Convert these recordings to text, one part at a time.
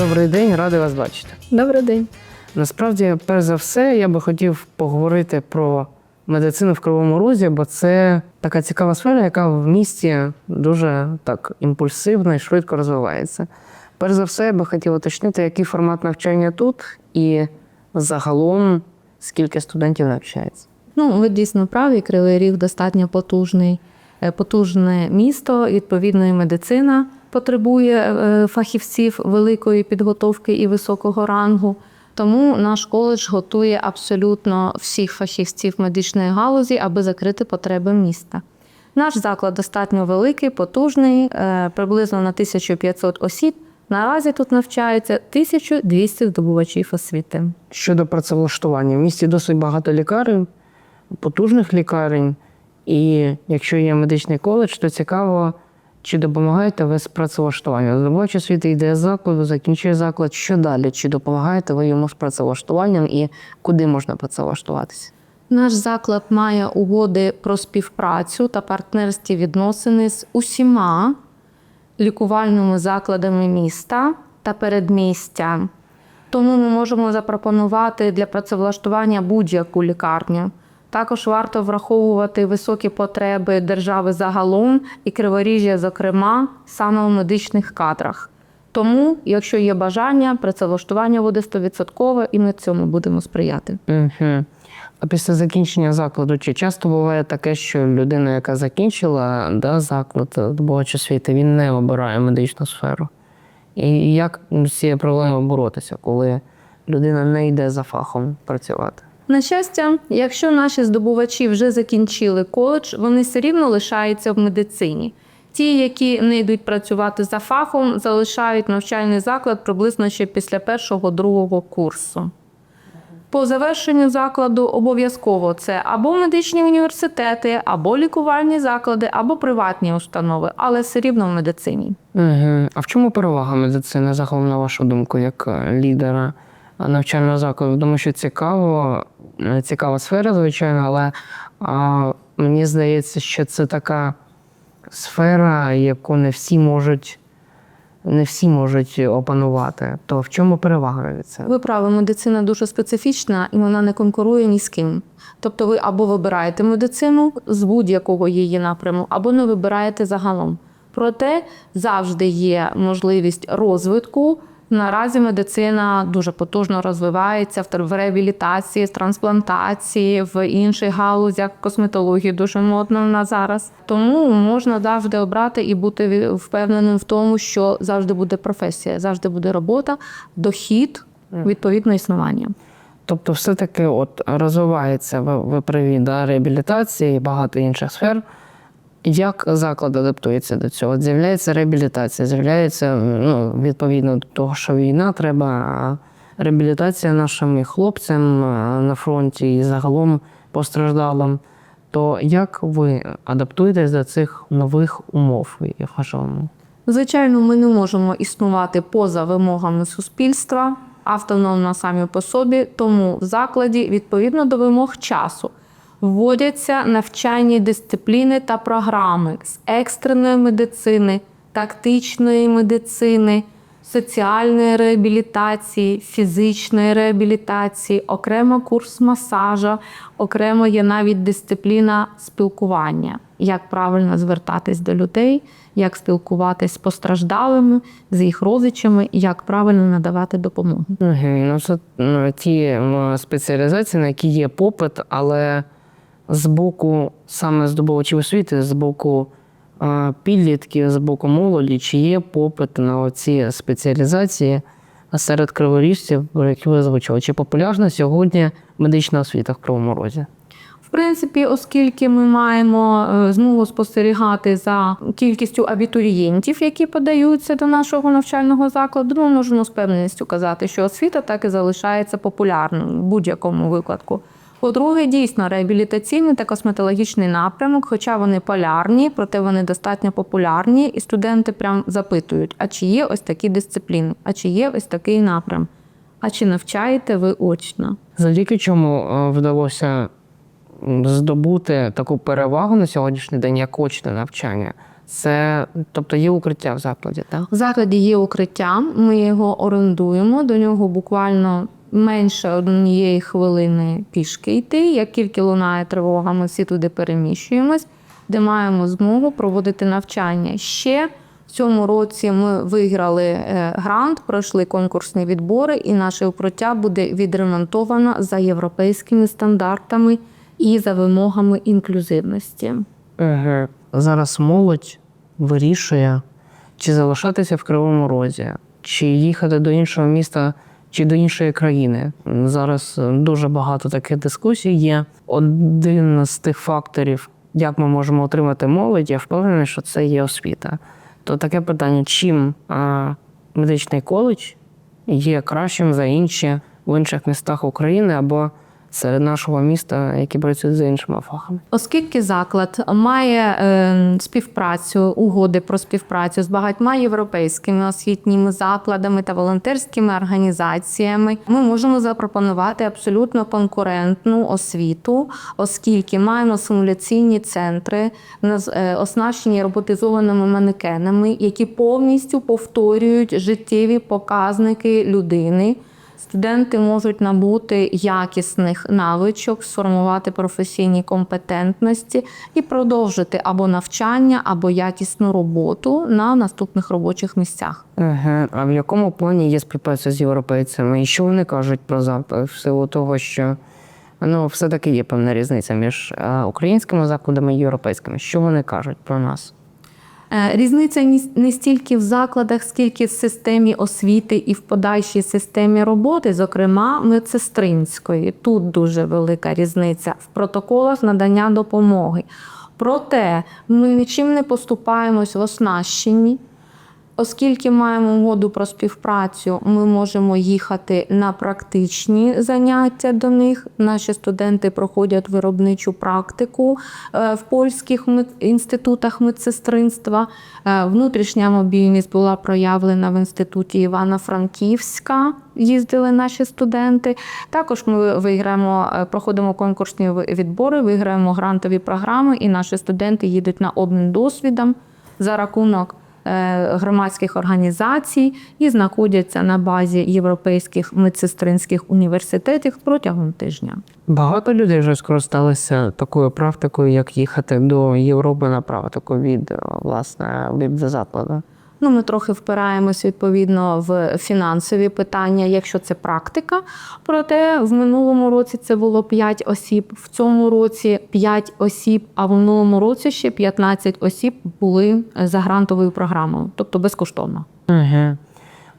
Добрий день, радий вас бачити. Добрий день. Насправді, перш за все, я би хотів поговорити про медицину в Кривому Розі, бо це така цікава сфера, яка в місті дуже так імпульсивно і швидко розвивається. Перш за все, я би хотів уточнити, який формат навчання тут і загалом скільки студентів навчається. Ну, ви дійсно праві. Кривий Ріг достатньо потужний, е, потужне місто. Відповідно, і медицина потребує е, фахівців великої підготовки і високого рангу. Тому наш коледж готує абсолютно всіх фахівців медичної галузі, аби закрити потреби міста. Наш заклад достатньо великий, потужний, е, приблизно на 1500 осіб. Наразі тут навчаються 1200 здобувачів освіти. Щодо працевлаштування, в місті досить багато лікарень, потужних лікарень. І якщо є медичний коледж, то цікаво, чи допомагаєте ви з працевлаштуванням. Здобувач освіти йде з закладу, закінчує заклад. Що далі? Чи допомагаєте ви йому з працевлаштуванням і куди можна працевлаштуватися? Наш заклад має угоди про співпрацю та партнерські відносини з усіма лікувальними закладами міста та передмістя. Тому ми можемо запропонувати для працевлаштування будь-яку лікарню. Також варто враховувати високі потреби держави загалом і криворіжжя, зокрема, саме у медичних кадрах. Тому, якщо є бажання, працевлаштування буде 100% і ми цьому будемо сприяти. Угу. А після закінчення закладу, чи часто буває таке, що людина, яка закінчила да, заклад здобувач освіти, він не обирає медичну сферу? І як з цією проблемою боротися, коли людина не йде за фахом працювати? На щастя, якщо наші здобувачі вже закінчили коледж, вони все рівно лишаються в медицині. Ті, які не йдуть працювати за фахом, залишають навчальний заклад приблизно ще після першого другого курсу. По завершенню закладу обов'язково це або медичні університети, або лікувальні заклади, або приватні установи, але все рівно в медицині. А в чому перевага медицини, загалом, на вашу думку, як е, лідера навчального закладу? Тому що цікаво, е, цікава сфера, звичайно, але а, мені здається, що це така сфера, яку не всі можуть. Не всі можуть опанувати. То в чому перевага медицини? Ви праві, медицина дуже специфічна і вона не конкурує ні з ким. Тобто ви або вибираєте медицину з будь-якого її напряму, або не вибираєте загалом. Проте завжди є можливість розвитку. Наразі медицина дуже потужно розвивається в реабілітації, в трансплантації, в інших галузях, косметології дуже модно на зараз. Тому можна завжди обрати і бути впевненим в тому, що завжди буде професія, завжди буде робота, дохід, відповідно існування. Тобто, все-таки от розвивається ви, ви праві, да, реабілітація і багато інших сфер. Як заклад адаптується до цього? З'являється реабілітація, з'являється ну, відповідно до того, що війна треба, реабілітація нашим хлопцям на фронті і загалом постраждалим. То як ви адаптуєтесь до цих нових умов? Я кажу, Звичайно, ми не можемо існувати поза вимогами суспільства, автономно самі по собі, тому в закладі, відповідно до вимог часу, вводяться навчальні дисципліни та програми з екстреної медицини, тактичної медицини, соціальної реабілітації, фізичної реабілітації, окремо курс масажа, окремо є навіть дисципліна спілкування, як правильно звертатись до людей, як спілкуватись з постраждалими, з їх родичами, як правильно надавати допомогу. Ну, це ну, ті спеціалізації, на які є попит, але з боку саме здобувачів освіти, з боку підлітків, з боку молоді, чи є попит на ці спеціалізації серед криворіжців, про які ви озвучили? Чи популярна сьогодні медична освіта в Кривому Розі? В принципі, оскільки ми маємо е, змогу спостерігати за кількістю абітурієнтів, які подаються до нашого навчального закладу, ми можемо з певністю казати, що освіта так і залишається популярною в будь-якому випадку. По-друге, дійсно реабілітаційний та косметологічний напрямок, хоча вони полярні, проте вони достатньо популярні, і студенти прям запитують: а чи є ось такі дисципліни, а чи є ось такий напрям, а чи навчаєте ви очно? Завдяки чому е, вдалося здобути таку перевагу на сьогоднішній день, як очне навчання? Це тобто є укриття в закладі, так? В закладі є укриття, ми його орендуємо. До нього буквально менше однієї хвилини пішки йти. Як тільки лунає тривога, ми всі туди переміщуємось, де маємо змогу проводити навчання. Ще в цьому році ми виграли е, грант, пройшли конкурсні відбори, і наше укриття буде відремонтовано за європейськими стандартами і за вимогами інклюзивності. Зараз молодь вирішує, чи залишатися в Кривому Розі, чи їхати до іншого міста, чи до іншої країни. Зараз е, дуже багато таких дискусій є. Один з тих факторів, як ми можемо отримати молодь, я впевнений, що це є освіта. То таке питання: чим медичний коледж є кращим за інші в інших містах України або серед нашого міста, які працюють за іншими фахами? Оскільки заклад має е, співпрацю, угоди про співпрацю з багатьма європейськими освітніми закладами та волонтерськими організаціями, ми можемо запропонувати абсолютно конкурентну освіту, оскільки маємо симуляційні центри, е, оснащені роботизованими манекенами, які повністю повторюють життєві показники людини. Студенти можуть набути якісних навичок, сформувати професійні компетентності і продовжити або навчання, або якісну роботу на наступних робочих місцях. Ага. А в якому плані є співпраця з європейцями? І що вони кажуть про заклад? В силу того, що ну, все-таки є певна різниця між е, українськими закладами і європейськими. Що вони кажуть про нас? Е, Різниця не стільки в закладах, скільки в системі освіти і в подальшій системі роботи, зокрема медсестринської. Тут дуже велика різниця в протоколах надання допомоги. Проте ми нічим не поступаємось в оснащенні. Оскільки маємо угоду про співпрацю, ми можемо їхати на практичні заняття до них. Наші студенти проходять виробничу практику е, в польських інститутах медсестринства. Е, Внутрішня мобільність була проявлена в інституті Івано-Франківська. Їздили наші студенти. Також ми виграємо, е, проходимо конкурсні відбори, виграємо грантові програми, і наші студенти їдуть на обмін досвідом за рахунок громадських організацій і знаходяться на базі європейських медсестринських університетів протягом тижня. Багато людей вже скористалися такою практикою, як їхати до Європи на практику від е, власне від закладу. Ну, ми трохи впираємось відповідно в фінансові питання, якщо це практика. Проте в минулому році це було 5 осіб, в цьому році 5 осіб, а в минулому році ще 15 осіб були за грантовою програмою, тобто безкоштовно. Угу.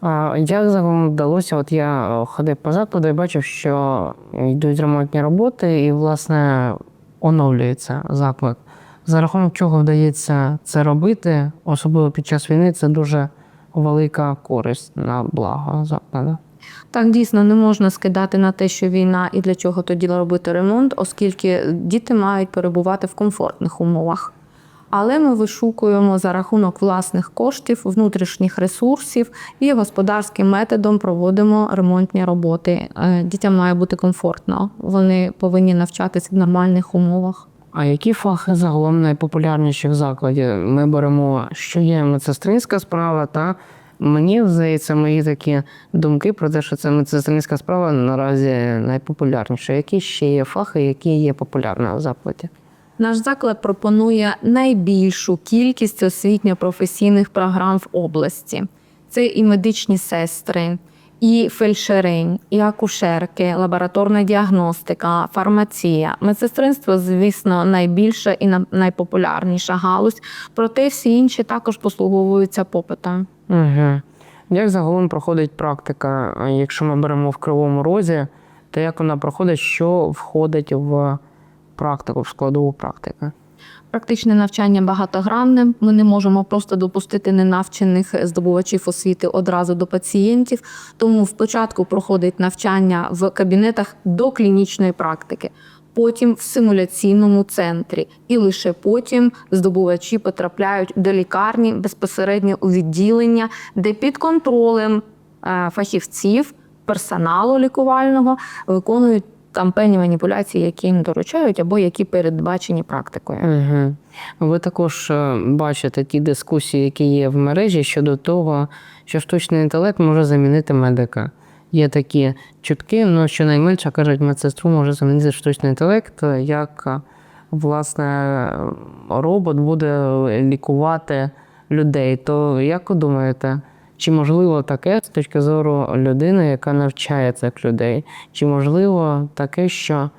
А як загалом вдалося? От я е, ходив по закладу і бачив, що йдуть ремонтні роботи, і, власне, оновлюється заклад. За рахунок чого вдається це робити, особливо під час війни, це дуже велика користь на благо закладу. Так, дійсно, не можна скидати на те, що війна і для чого тоді робити ремонт, оскільки діти мають перебувати в комфортних умовах. Але ми вишукуємо за рахунок власних коштів, внутрішніх ресурсів і господарським методом проводимо ремонтні роботи. Е, Дітям має бути комфортно. Вони повинні навчатися в нормальних умовах. А які фахи загалом найпопулярніші в закладі? Ми беремо, що є медсестринська справа, та мені здається, мої такі думки про те, що це медсестринська справа наразі найпопулярніша. Які ще є фахи, які є популярними в закладі? Наш заклад пропонує найбільшу кількість освітньо-професійних програм в області. Це і медичні сестри, і фельдшери, і акушерки, лабораторна діагностика, фармація. Медсестринство, звісно, найбільша і на- найпопулярніша галузь, проте всі інші також послуговуються попитом. Угу. Як загалом проходить практика? Якщо ми беремо в кривому розі, то як вона проходить, що входить в практику, в складову практики? Практичне навчання багатогранне. Ми не можемо просто допустити ненавчених здобувачів освіти одразу до пацієнтів. Тому спочатку проходить навчання в кабінетах до клінічної практики, потім в симуляційному центрі, і лише потім здобувачі потрапляють до лікарні безпосередньо у відділення, де під контролем е, фахівців, персоналу лікувального виконують там певні маніпуляції, які їм доручають, або які передбачені практикою. Угу. Ви також е, бачите ті дискусії, які є в мережі щодо того, що штучний інтелект може замінити медика. Є такі чутки, ну щонайменше кажуть, медсестру може замінити штучний інтелект, е, як е, власне робот буде лікувати людей. То як ви думаєте, чи можливо таке з точки зору людини, яка навчає цих людей? Чи можливо таке, що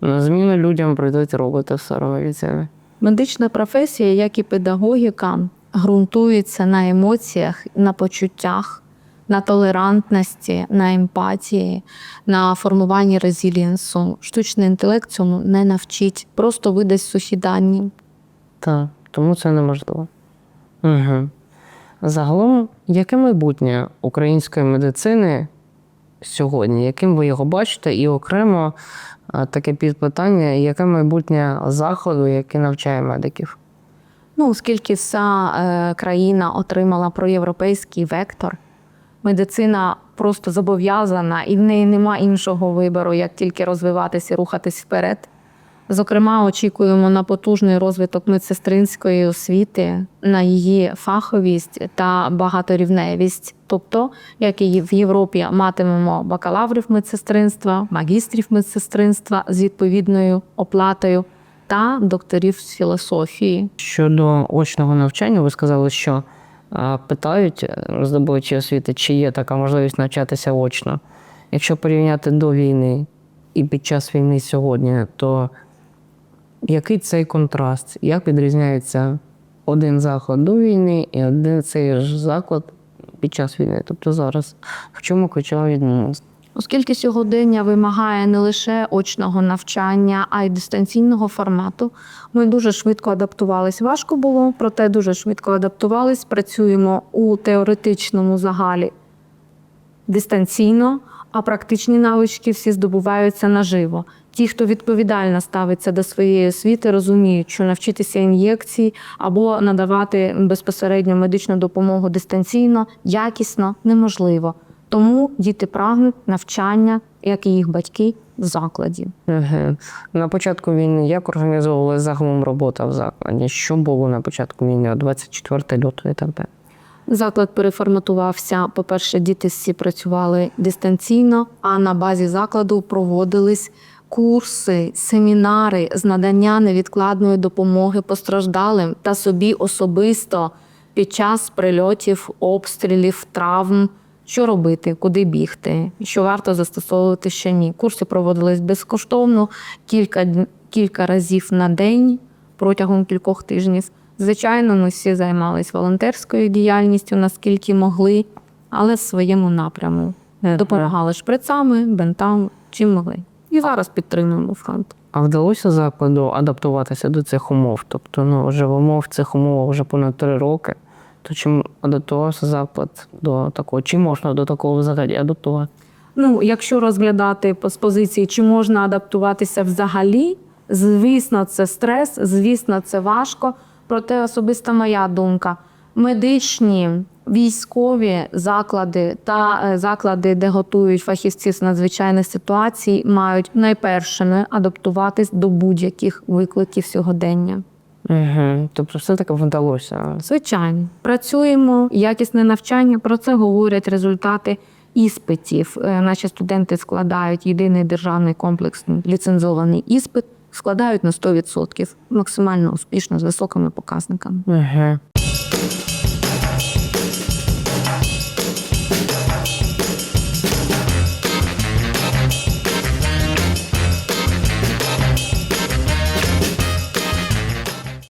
на зміну людям прийдуть роботи в медицині? Медична професія, як і педагогіка, ґрунтується на емоціях, на почуттях, на толерантності, на емпатії, на формуванні резилієнсу. Штучний інтелект цьому не навчить, просто видасть сухі дані. Так, тому це неможливо. Угу. Загалом, яке майбутнє української медицини сьогодні? Яким ви його бачите? І окремо таке підпитання, яке майбутнє заходу, який навчає медиків? Ну, оскільки вся е, країна отримала проєвропейський вектор, медицина просто зобов'язана, і в неї нема іншого вибору, як тільки розвиватися і рухатись вперед. Зокрема, очікуємо на потужний розвиток медсестринської освіти, на її фаховість та багаторівневість. Тобто, як і в Європі матимемо бакалаврів медсестринства, магістрів медсестринства з відповідною оплатою та докторів з філософії. Щодо очного навчання, ви сказали, що питають е, здобувачі освіти, чи є така можливість навчатися очно. Якщо порівняти до війни і під час війни сьогодні, то який цей контраст? Як відрізняється один заклад до війни і один цей ж заклад під час війни? Тобто зараз в чому ключова відмінність? Оскільки сьогодення вимагає не лише очного навчання, а й дистанційного формату, ми дуже швидко адаптувались. Важко було, проте дуже швидко адаптувались. Працюємо у теоретичному загалі дистанційно, а практичні навички всі здобуваються наживо. Ті, хто відповідально ставиться до своєї освіти, розуміють, що навчитися ін'єкції або надавати безпосередньо медичну допомогу дистанційно, якісно неможливо. Тому діти прагнуть навчання, як і їх батьки, в закладі. Угу. На початку війни як організовувалася загалом робота в закладі? Що було на початку війни, 24 лютого і так далі? Заклад переформатувався. По-перше, діти всі працювали дистанційно, а на базі закладу проводились курси, семінари з надання невідкладної допомоги постраждалим та собі особисто під час прильотів, обстрілів, травм. Що робити, куди бігти, що варто застосовувати, що ні. Курси проводились безкоштовно кілька, кілька разів на день протягом кількох тижнів. Звичайно, ми всі займалися волонтерською діяльністю, наскільки могли, але в своєму напряму. Допомагали шприцами, бентами, чим могли. І зараз підтримуємо фронт. А вдалося закладу адаптуватися до цих умов? Тобто, ну, вже в цих умов вже понад три роки. То чим адаптувався заклад до такого? Чи можна до такого взагалі адаптувати? Ну, якщо розглядати з позиції, чи можна адаптуватися взагалі, звісно, це стрес, звісно, це важко. Проте особиста моя думка: медичні, військові заклади та е, заклади, де готують фахівці з надзвичайних ситуацій, мають найпершими адаптуватись до будь-яких викликів сьогодення. Угу. Тобто, все таки вдалося. Звичайно, працюємо, якісне навчання. Про це говорять результати іспитів. Е, Наші студенти складають єдиний державний комплексний ліцензований іспит, складають на 100%, максимально успішно з високими показниками. Угу.